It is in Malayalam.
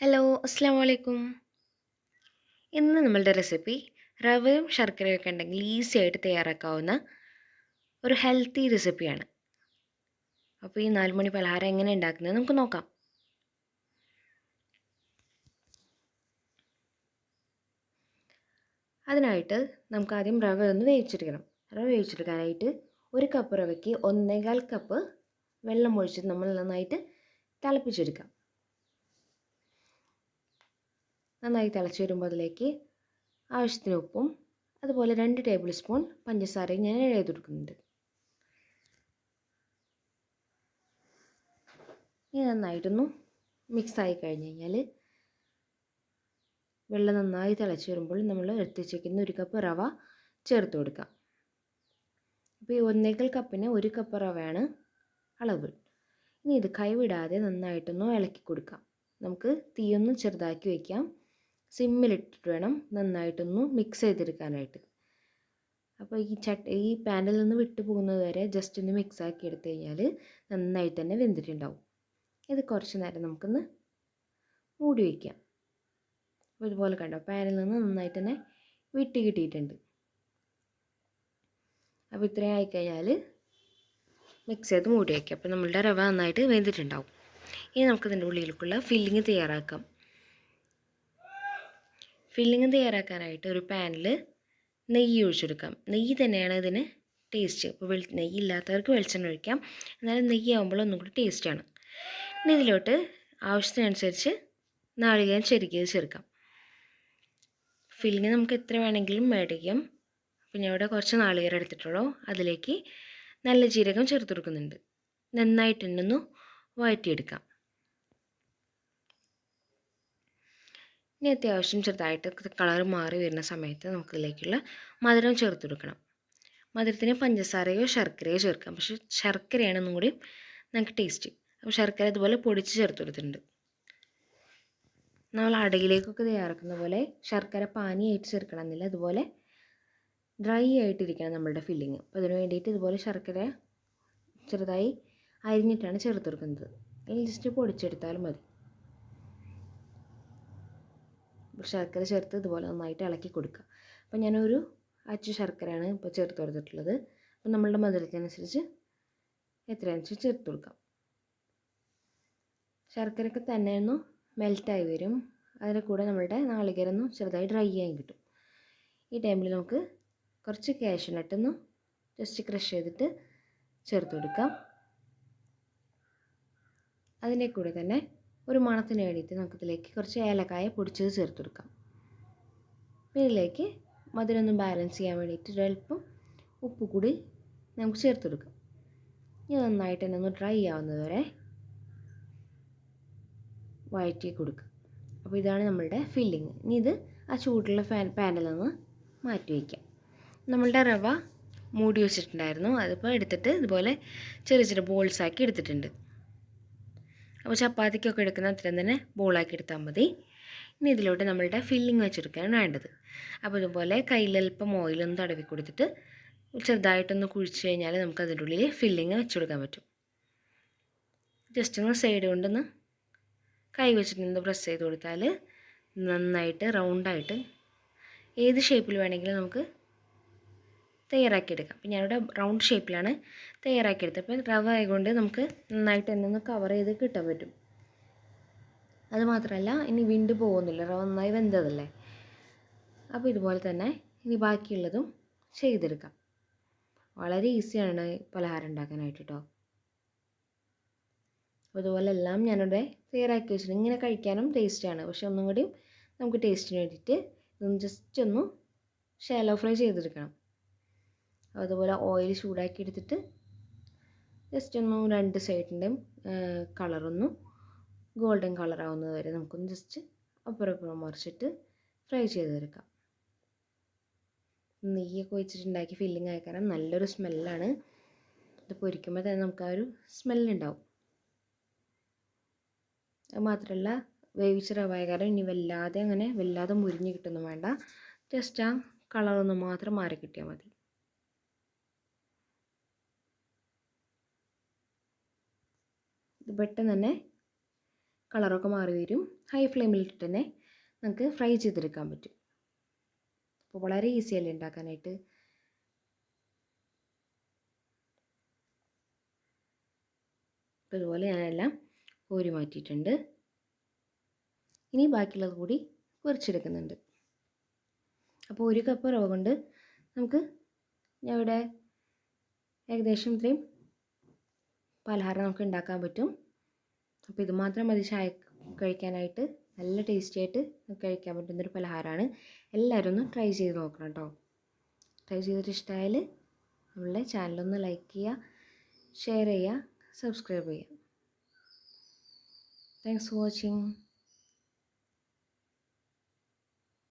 ഹലോ അസ്സാം വലൈക്കും ഇന്ന് നമ്മളുടെ റെസിപ്പി റവയും ശർക്കരയൊക്കെ ഉണ്ടെങ്കിൽ ഈസി ആയിട്ട് തയ്യാറാക്കാവുന്ന ഒരു ഹെൽത്തി റെസിപ്പിയാണ് അപ്പോൾ ഈ നാലുമണി പലഹാരം എങ്ങനെ ഉണ്ടാക്കുന്നത് നമുക്ക് നോക്കാം. അതിനായിട്ട് നമുക്ക് ആദ്യം റവ ഒന്ന് വേവിച്ചെടുക്കണം. റവ വേവിച്ചെടുക്കാനായിട്ട് ഒരു കപ്പ് റവയ്ക്ക് ഒന്നേകാൽ കപ്പ് വെള്ളം ഒഴിച്ചിട്ട് നമ്മൾ നന്നായിട്ട് തിളപ്പിച്ചെടുക്കാം. നന്നായി തിളച്ച് വരുമ്പോൾ അതിലേക്ക് ആവശ്യത്തിന് ഉപ്പും അതുപോലെ രണ്ട് ടേബിൾ സ്പൂൺ പഞ്ചസാരയും ഞാൻ എഴുതി കൊടുക്കുന്നുണ്ട്. ഇനി നന്നായിട്ടൊന്ന് മിക്സായി കഴിഞ്ഞ് കഴിഞ്ഞാൽ വെള്ളം നന്നായി തിളച്ച് വരുമ്പോൾ നമ്മൾ എടുത്ത് വെച്ചേക്കുന്ന ഒരു കപ്പ് റവ ചേർത്ത് കൊടുക്കാം അപ്പോൾ ഈ ഒന്നേക്കൽ കപ്പിന് ഒരു കപ്പ് റവയാണ് അളവ്. ഇനി ഇത് കൈവിടാതെ നന്നായിട്ടൊന്ന് ഇളക്കി കൊടുക്കാം നമുക്ക് തീയൊന്നും ചെറുതാക്കി വയ്ക്കാം സിമ്മിലിട്ടിട്ട് വേണം നന്നായിട്ടൊന്ന് മിക്സ് ചെയ്തെടുക്കാനായിട്ട്. അപ്പോൾ ഈ ചട്ട ഈ പാനിൽ നിന്ന് വിട്ടു പോകുന്നത് വരെ ജസ്റ്റ് ഒന്ന് മിക്സ് ആക്കി എടുത്തു കഴിഞ്ഞാൽ നന്നായിട്ട് തന്നെ വെന്തിട്ടുണ്ടാവും. ഇത് കുറച്ച് നേരം നമുക്കൊന്ന് മൂടി വയ്ക്കാം അപ്പോൾ ഇതുപോലെ കണ്ടോ പാനിൽ നിന്ന് നന്നായിട്ട് തന്നെ വിട്ട് കിട്ടിയിട്ടുണ്ട്. അപ്പോൾ ഇത്രയും ആയിക്കഴിഞ്ഞാൽ മിക്സ് ചെയ്ത് മൂടി വയ്ക്കാം അപ്പോൾ നമ്മളുടെ റവ നന്നായിട്ട് വെന്തിട്ടുണ്ടാവും. ഇനി നമുക്കിതിന്റെ ഉള്ളിലേക്കുള്ള ഫില്ലിങ് തയ്യാറാക്കാം. ഫില്ലിങ് തയ്യാറാക്കാനായിട്ട് ഒരു പാനിൽ നെയ്യ് ഒഴിച്ചെടുക്കാം. നെയ്യ് തന്നെയാണ് ഇതിന് ടേസ്റ്റ് ഇപ്പോൾ വെളി നെയ്യ് ഇല്ലാത്തവർക്ക് വെളിച്ചെണ്ണ ഒഴിക്കാം. എന്നാലും നെയ്യ് ആകുമ്പോൾ ഒന്നും കൂടി ടേസ്റ്റാണ് ഇനി ഇതിലോട്ട് ആവശ്യത്തിനനുസരിച്ച് നാളികേരം ചെരുക്കിയത് ചേർക്കാം ഫില്ലിങ് നമുക്ക് എത്ര വേണമെങ്കിലും മേടിക്കാം. ഞാൻ ഇവിടെ കുറച്ച് നാളികേരം എടുത്തിട്ടുള്ളൂ. അതിലേക്ക് നല്ല ജീരകം ചേർത്ത് കൊടുക്കുന്നുണ്ട്. നന്നായിട്ട് തന്നെ ഒന്ന് വഴറ്റിയെടുക്കാം. ഇനി അത്യാവശ്യം ചെറുതായിട്ട് കളർ മാറി വരുന്ന സമയത്ത് നമുക്കിതിലേക്കുള്ള മധുരം ചേർത്ത് കൊടുക്കണം മധുരത്തിന് പഞ്ചസാരയോ ശർക്കരയോ ചേർക്കാം. പക്ഷെ ശർക്കരയാണ് ഒന്നും കൂടി നമുക്ക് ടേസ്റ്റ്. അപ്പോൾ ശർക്കര ഇതുപോലെ പൊടിച്ച് ചേർത്ത് കൊടുത്തിട്ടുണ്ട്. നമ്മൾ അടയിലേക്കൊക്കെ തയ്യാറാക്കുന്ന പോലെ ശർക്കര പാനിയായിട്ട് ചേർക്കണം എന്നില്ല അതുപോലെ ഡ്രൈ ആയിട്ടിരിക്കണം നമ്മളുടെ ഫില്ലിങ്. അപ്പോൾ അതിന് വേണ്ടിയിട്ട് ഇതുപോലെ ശർക്കര ചെറുതായി അരിഞ്ഞിട്ടാണ് ചേർത്ത് കൊടുക്കുന്നത്. അല്ലെങ്കിൽ ജസ്റ്റ് പൊടിച്ചെടുത്താലും മതി. ശർക്കര ചേർത്ത് ഇതുപോലെ നന്നായിട്ട് ഇളക്കി കൊടുക്കുക. അപ്പോൾ ഞാനൊരു അച്ചു ശർക്കരയാണ് ഇപ്പോൾ ചേർത്ത് കൊടുത്തിട്ടുള്ളത്. അപ്പോൾ നമ്മളുടെ മധുരത്തിനനുസരിച്ച് എത്രയാണെന്ന് ചേർത്ത് കൊടുക്കാം. ശർക്കരയൊക്കെ തന്നെ ഒന്ന് മെൽറ്റായി വരും. അതിന്റെ കൂടെ നമ്മളുടെ നാളികേരം ചെറുതായി ഡ്രൈ ആയി കിട്ടും. ഈ ടൈമിൽ നമുക്ക് കുറച്ച് കാഷ്യൂനട്ടൊന്ന് ജസ്റ്റ് ക്രഷ് ചെയ്തിട്ട് ചേർത്ത് കൊടുക്കാം. അതിന്റെ കൂടെ തന്നെ ഒരു മണത്തിന് വേണ്ടിയിട്ട് നമുക്കിതിലേക്ക് കുറച്ച് ഏലക്കായ പൊടിച്ചത് ചേർത്ത് കൊടുക്കാം. പിന്നെ ഇതിലേക്ക് മധുരമൊന്ന് ബാലൻസ് ചെയ്യാൻ വേണ്ടിയിട്ട് ഒരല്പം ഉപ്പ് കൂടി നമുക്ക് ചേർത്ത് കൊടുക്കാം. ഇനി നന്നായിട്ട് തന്നെ ഒന്ന് ഡ്രൈ ആവുന്നത് വരെ വഴറ്റി കൊടുക്കുക അപ്പോൾ ഇതാണ് നമ്മളുടെ ഫില്ലിങ് ഇനി ഇത് ആ ചൂടുള്ള ഫാൻ പാനിൽ നിന്ന് മാറ്റി വയ്ക്കാം. നമ്മളുടെ റവ മൂടി വെച്ചിട്ടുണ്ടായിരുന്നു. അതിപ്പോൾ എടുത്തിട്ട് ഇതുപോലെ ചെറിയ ചെറിയ ബോൾസ് ആക്കി എടുത്തിട്ടുണ്ട്. അപ്പോൾ ചപ്പാത്തിക്കൊക്കെ എടുക്കുന്ന അത്രയും തന്നെ ബോളാക്കി എടുത്താൽ മതി. ഇനി ഇതിലോട്ട് നമ്മളുടെ ഫില്ലിങ് വെച്ചെടുക്കുകയാണ് വേണ്ടത്. അപ്പോൾ ഇതുപോലെ കയ്യിലൽപ്പം ഓയിലൊന്ന് തടവി കൊടുത്തിട്ട് ചെറുതായിട്ടൊന്ന് കുഴിച്ച് കഴിഞ്ഞാൽ നമുക്ക് അതിന്റെ ഉള്ളിൽ ഫില്ലിങ് വെച്ചെടുക്കാൻ പറ്റും. ജസ്റ്റ് ഒന്ന് സൈഡ് കൊണ്ടൊന്ന് കൈ വെച്ചിട്ട് ഒന്ന് പ്രസ് ചെയ്ത് കൊടുത്താൽ നന്നായിട്ട് റൗണ്ടായിട്ട് ഏത് ഷേപ്പിൽ വേണമെങ്കിലും നമുക്ക് തയ്യാറാക്കിയെടുക്കാം. അപ്പോൾ ഞാനിവിടെ റൗണ്ട് ഷേപ്പിലാണ് തയ്യാറാക്കിയെടുത്തത്. അപ്പോൾ റവ ആയതുകൊണ്ട് നമുക്ക് നന്നായിട്ട് എന്നൊന്ന് കവർ ചെയ്ത് കിട്ടാൻ പറ്റും. അതുമാത്രമല്ല ഇനി വിണ്ട് പോകുന്നില്ല. റവ നന്നായി വെന്തതല്ലേ? അപ്പോൾ ഇതുപോലെ തന്നെ ഇനി ബാക്കിയുള്ളതും ചെയ്തെടുക്കാം. വളരെ ഈസിയാണ് പലഹാരം ഉണ്ടാക്കാനായിട്ട് കേട്ടോ അപ്പോൾ ഇതുപോലെ എല്ലാം ഞാനിവിടെ തയ്യാറാക്കി വെച്ചിട്ടുണ്ട്. ഇങ്ങനെ കഴിക്കാനും ടേസ്റ്റാണ്. പക്ഷെ ഒന്നും കൂടി നമുക്ക് ടേസ്റ്റിന് വേണ്ടിയിട്ട് ഇതൊന്ന് ജസ്റ്റ് ഒന്ന് ഷാലോ ഫ്രൈ ചെയ്തെടുക്കണം. അതുപോലെ ഓയിൽ ചൂടാക്കി എടുത്തിട്ട് ജസ്റ്റ് ഒന്ന് രണ്ട് സൈഡിന്റെയും കളറൊന്നും ഗോൾഡൻ കളർ ആവുന്നത് വരെ നമുക്കൊന്ന് ജസ്റ്റ് അപ്പുറം അപ്പുറം മറിച്ചിട്ട് ഫ്രൈ ചെയ്തെടുക്കാം. നെയ്യൊക്കെ വെച്ചിട്ടുണ്ടാക്കി ഫില്ലിങ് ആയ നല്ലൊരു സ്മെല്ലാണ് ഇത് പൊരിക്കുമ്പോൾ തന്നെ നമുക്ക് ആ ഒരു സ്മെല്ലുണ്ടാവും അത് മാത്രമല്ല വേവിച്ച റവായ കാരണം ഇനി വല്ലാതെ അങ്ങനെ വല്ലാതെ മുരിഞ്ഞ് കിട്ടുന്നു വേണ്ട. ജസ്റ്റ് ആ കളറൊന്ന് മാത്രം മാറി കിട്ടിയാൽ മതി. ഇത് പെട്ടെന്ന് തന്നെ കളറൊക്കെ മാറി വരും. ഹൈ ഫ്ലെയിമിലിട്ട് തന്നെ നമുക്ക് ഫ്രൈ ചെയ്തെടുക്കാൻ പറ്റും. അപ്പോൾ വളരെ ഈസി അല്ലേ ഉണ്ടാക്കാനായിട്ട്? അപ്പോൾ ഇതുപോലെ ഞാനെല്ലാം കോരി മാറ്റിയിട്ടുണ്ട്. ഇനി ബാക്കിയുള്ളത് കൂടി പൊരിച്ചെടുക്കുന്നുണ്ട് അപ്പോൾ ഒരു കപ്പ് റവ കൊണ്ട് നമുക്ക് ഞാൻ ഇവിടെ ഏകദേശം ഇത്രയും പലഹാരം നമുക്ക് ഉണ്ടാക്കാൻ പറ്റും. അപ്പോൾ ഇത് മാത്രം മതി ചായ കഴിക്കാനായിട്ട്. നല്ല ടേസ്റ്റി ആയിട്ട് കഴിക്കാൻ പറ്റുന്നൊരു പലഹാരമാണ്. എല്ലാവരും ഒന്ന് ട്രൈ ചെയ്ത് നോക്കണം കേട്ടോ ട്രൈ ചെയ്തിട്ട് ഇഷ്ടമായാൽ നമ്മളെ ചാനലൊന്ന് ലൈക്ക് ചെയ്യുക ഷെയർ ചെയ്യുക സബ്സ്ക്രൈബ് ചെയ്യുക. Thanks for watching